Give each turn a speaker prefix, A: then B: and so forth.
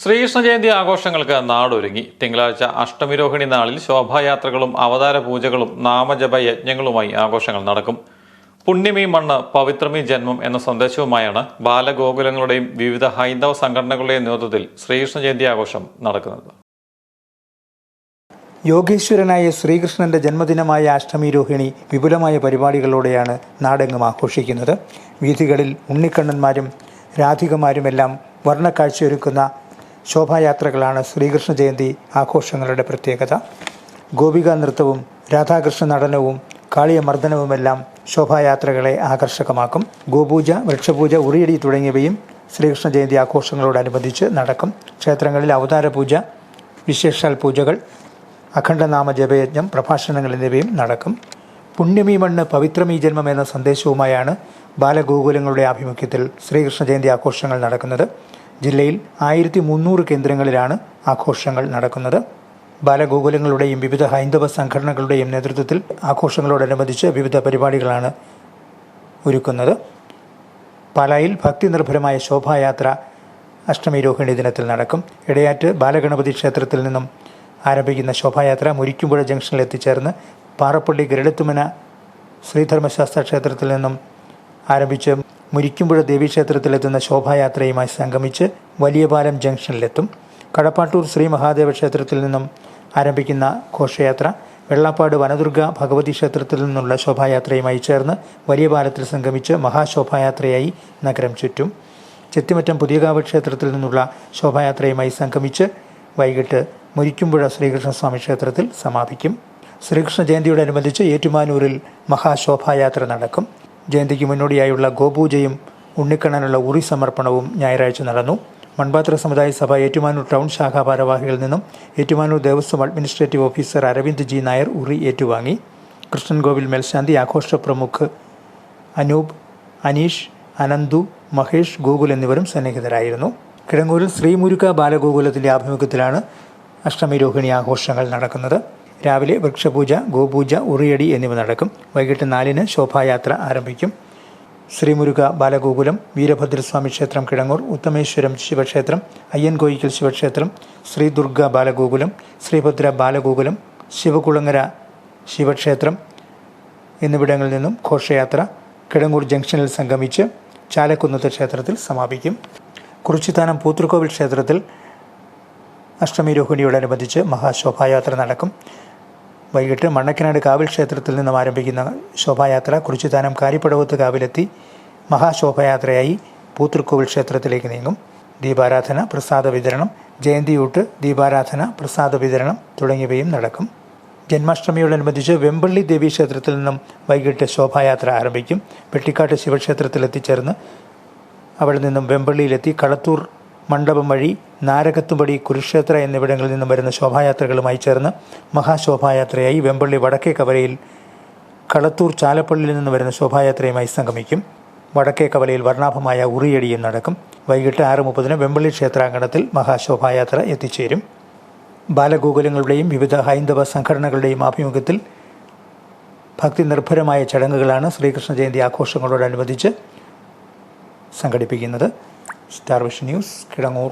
A: ശ്രീകൃഷ്ണ ജയന്തി ആഘോഷങ്ങൾക്ക് നാടൊരുങ്ങി. തിങ്കളാഴ്ച അഷ്ടമിരോഹിണി നാളിൽ ശോഭായാത്രകളും അവതാര പൂജകളും നാമജപ യജ്ഞങ്ങളുമായി ആഘോഷങ്ങൾ നടക്കും. പുണ്യമീ മണ്ണ് പവിത്രമീ ജന്മം എന്ന സന്ദേശവുമായാണ് ബാലഗോകുലങ്ങളുടെയും വിവിധ ഹൈന്ദവ സംഘടനകളുടെയും നേതൃത്വത്തിൽ ശ്രീകൃഷ്ണ ജയന്തി ആഘോഷം നടക്കുന്നത്.
B: യോഗേശ്വരനായ ശ്രീകൃഷ്ണന്റെ ജന്മദിനമായ അഷ്ടമി രോഹിണി വിപുലമായ പരിപാടികളോടെയാണ് നാടെങ്ങും ആഘോഷിക്കുന്നത്. വീഥികളിൽ ഉണ്ണിക്കണ്ണന്മാരും രാധികമാരുമെല്ലാം വർണക്കാഴ്ചയൊരുക്കുന്ന ശോഭായാത്രകളാണ് ശ്രീകൃഷ്ണ ജയന്തി ആഘോഷങ്ങളുടെ പ്രത്യേകത. ഗോപിക നൃത്തവും രാധാകൃഷ്ണ നടനവും കാളിയമർദ്ദനവുമെല്ലാം ശോഭായാത്രകളെ ആകർഷകമാക്കും. ഗോപൂജ വൃക്ഷപൂജ ഉറിയടി തുടങ്ങിയവയും ശ്രീകൃഷ്ണ ജയന്തി ആഘോഷങ്ങളോടനുബന്ധിച്ച് നടക്കും. ക്ഷേത്രങ്ങളിൽ അവതാര പൂജ വിശേഷാൽ പൂജകൾ അഖണ്ഡനാമ ജപയജ്ഞം പ്രഭാഷണങ്ങൾ എന്നിവയും നടക്കും. പുണ്യമീ മണ്ണ് പവിത്രമീ ജന്മം എന്ന സന്ദേശവുമായാണ് ബാലഗോകുലങ്ങളുടെ ആഭിമുഖ്യത്തിൽ ശ്രീകൃഷ്ണ ജയന്തി ആഘോഷങ്ങൾ നടക്കുന്നത്. ജില്ലയിൽ ആയിരത്തി മുന്നൂറ് കേന്ദ്രങ്ങളിലാണ് ആഘോഷങ്ങൾ നടക്കുന്നത്. ബാലഗോകുലങ്ങളുടെയും വിവിധ ഹൈന്ദവ സംഘടനകളുടെയും നേതൃത്വത്തിൽ ആഘോഷങ്ങളോടനുബന്ധിച്ച് വിവിധ പരിപാടികളാണ് ഒരുക്കുന്നത്. പാലായിൽ ഭക്തി നിർഭരമായ ശോഭായാത്ര അഷ്ടമി രോഹിണി ദിനത്തിൽ നടക്കും. ഇടയാറ്റ് ബാലഗണപതി ക്ഷേത്രത്തിൽ നിന്നും ആരംഭിക്കുന്ന ശോഭായാത്ര മുരിക്കുമ്പുഴ ജംഗ്ഷനിൽ എത്തിച്ചേർന്ന് പാറപ്പള്ളി ഗരുഡത്തുമന ശ്രീധർമ്മശാസ്ത്ര ക്ഷേത്രത്തിൽ നിന്നും ആരംഭിച്ച് മുരിക്കുമ്പുഴ ദേവീക്ഷേത്രത്തിലെത്തുന്ന ശോഭായാത്രയുമായി സംഗമിച്ച് വലിയപാലം ജംഗ്ഷനിലെത്തും. കടപ്പാട്ടൂർ ശ്രീ മഹാദേവ ക്ഷേത്രത്തിൽ നിന്നും ആരംഭിക്കുന്ന ഘോഷയാത്ര വെള്ളാപ്പാട് വനദുർഗ ഭഗവതി ക്ഷേത്രത്തിൽ നിന്നുള്ള ശോഭായാത്രയുമായി ചേർന്ന് വലിയ പാലത്തിൽ സംഗമിച്ച് മഹാശോഭായാത്രയായി നഗരം ചുറ്റും. ചെത്തിമറ്റം പുതിയകാവ് ക്ഷേത്രത്തിൽ നിന്നുള്ള ശോഭായാത്രയുമായി സംഗമിച്ച് വൈകിട്ട് മുരിക്കുമ്പുഴ ശ്രീകൃഷ്ണസ്വാമി ക്ഷേത്രത്തിൽ സമാപിക്കും. ശ്രീകൃഷ്ണ ജയന്തിയോടനുബന്ധിച്ച് ഏറ്റുമാനൂരിൽ മഹാശോഭായാത്ര നടക്കും. ജയന്തിക്ക് മുന്നോടിയായുള്ള ഗോപൂജയും ഉണ്ണിക്കണ്ണനുള്ള ഉറി സമർപ്പണവും ഞായറാഴ്ച നടന്നു. മൺപാത്ര സമുദായ സഭ ഏറ്റുമാനൂർ ടൗൺ ശാഖാ ഭാരവാഹികളിൽ നിന്നും Ettumanoor Devaswom administrative officer Aravind G Nair ഉറി ഏറ്റുവാങ്ങി. കൃഷ്ണൻകോവിൽ മേൽശാന്തി ആഘോഷ പ്രമുഖ് അനൂപ് അനീഷ് അനന്തു മഹേഷ് ഗോകുൽ എന്നിവരും സന്നിഹിതരായിരുന്നു. കിടങ്ങൂരിൽ ശ്രീമുരുക ബാലഗോകുലത്തിന്റെ ആഭിമുഖ്യത്തിലാണ് അഷ്ടമി രോഹിണി ആഘോഷങ്ങൾ നടക്കുന്നത്. രാവിലെ വൃക്ഷപൂജ ഗോപൂജ ഉറിയടി എന്നിവ നടക്കും. വൈകിട്ട് നാലിന് ശോഭായാത്ര ആരംഭിക്കും. ശ്രീമുരുക ബാലഗോകുലം വീരഭദ്രസ്വാമി ക്ഷേത്രം കിടങ്ങൂർ ഉത്തമേശ്വരം ശിവക്ഷേത്രം അയ്യൻകോയിക്കൽ ശിവക്ഷേത്രം ശ്രീ ദുർഗ ബാലഗോകുലം ശ്രീഭദ്ര ബാലഗോകുലം ശിവകുളങ്ങര ശിവക്ഷേത്രം എന്നിവിടങ്ങളിൽ നിന്നും ഘോഷയാത്ര കിടങ്ങൂർ ജംഗ്ഷനിൽ സംഗമിച്ച് ചാലക്കുന്നത്ത് ക്ഷേത്രത്തിൽ സമാപിക്കും. കുറിച്ചിത്താനം പൂത്തൃക്കോവിൽ ക്ഷേത്രത്തിൽ അഷ്ടമി രോഹിണിയോടനുബന്ധിച്ച് മഹാശോഭായാത്ര നടക്കും. വൈകിട്ട് മണ്ണക്കനാട് കാവിൽ ക്ഷേത്രത്തിൽ നിന്നും ആരംഭിക്കുന്ന ശോഭായാത്ര കുറിച്ചുതാനം കാരിപ്പടവത്ത് കാവിലെത്തി മഹാശോഭയാത്രയായി പൂത്തൃക്കോവിൽ ക്ഷേത്രത്തിലേക്ക് നീങ്ങും. ദീപാരാധന പ്രസാദ വിതരണം ജയന്തിയൂട്ട് ദീപാരാധന പ്രസാദ വിതരണം തുടങ്ങിയവയും നടക്കും. ജന്മാഷ്ടമിയോടനുബന്ധിച്ച് വെമ്പള്ളി ദേവീ ക്ഷേത്രത്തിൽ നിന്നും വൈകിട്ട് ശോഭായാത്ര ആരംഭിക്കും. വെട്ടിക്കാട്ട് ശിവക്ഷേത്രത്തിൽ എത്തിച്ചേർന്ന് അവിടെ നിന്നും വെമ്പള്ളിയിലെത്തി കളത്തൂർ മണ്ഡപം വഴി നാരകത്തുംപടി കുരുക്ഷേത്ര എന്നിവിടങ്ങളിൽ നിന്നും വരുന്ന ശോഭായാത്രകളുമായി ചേർന്ന് മഹാശോഭായാത്രയായി വെമ്പള്ളി വടക്കേ കവലയിൽ കളത്തൂർ ചാലപ്പള്ളിയിൽ നിന്ന് വരുന്ന ശോഭായാത്രയുമായി സംഗമിക്കും. വടക്കേ കവലയിൽ വർണാഭമായ ഉറിയടിയും നടക്കും. വൈകിട്ട് ആറ് മുപ്പതിന് വെമ്പള്ളി ക്ഷേത്രാങ്കണത്തിൽ മഹാശോഭായാത്ര എത്തിച്ചേരും. ബാലഗോകുലങ്ങളുടെയും വിവിധ ഹൈന്ദവ സംഘടനകളുടെയും ആഭിമുഖ്യത്തിൽ ഭക്തി നിർഭരമായ ചടങ്ങുകളാണ് ശ്രീകൃഷ്ണ ജയന്തി ആഘോഷങ്ങളോടനുബന്ധിച്ച് സംഘടിപ്പിക്കുന്നത്. Star vision news Kidangoor.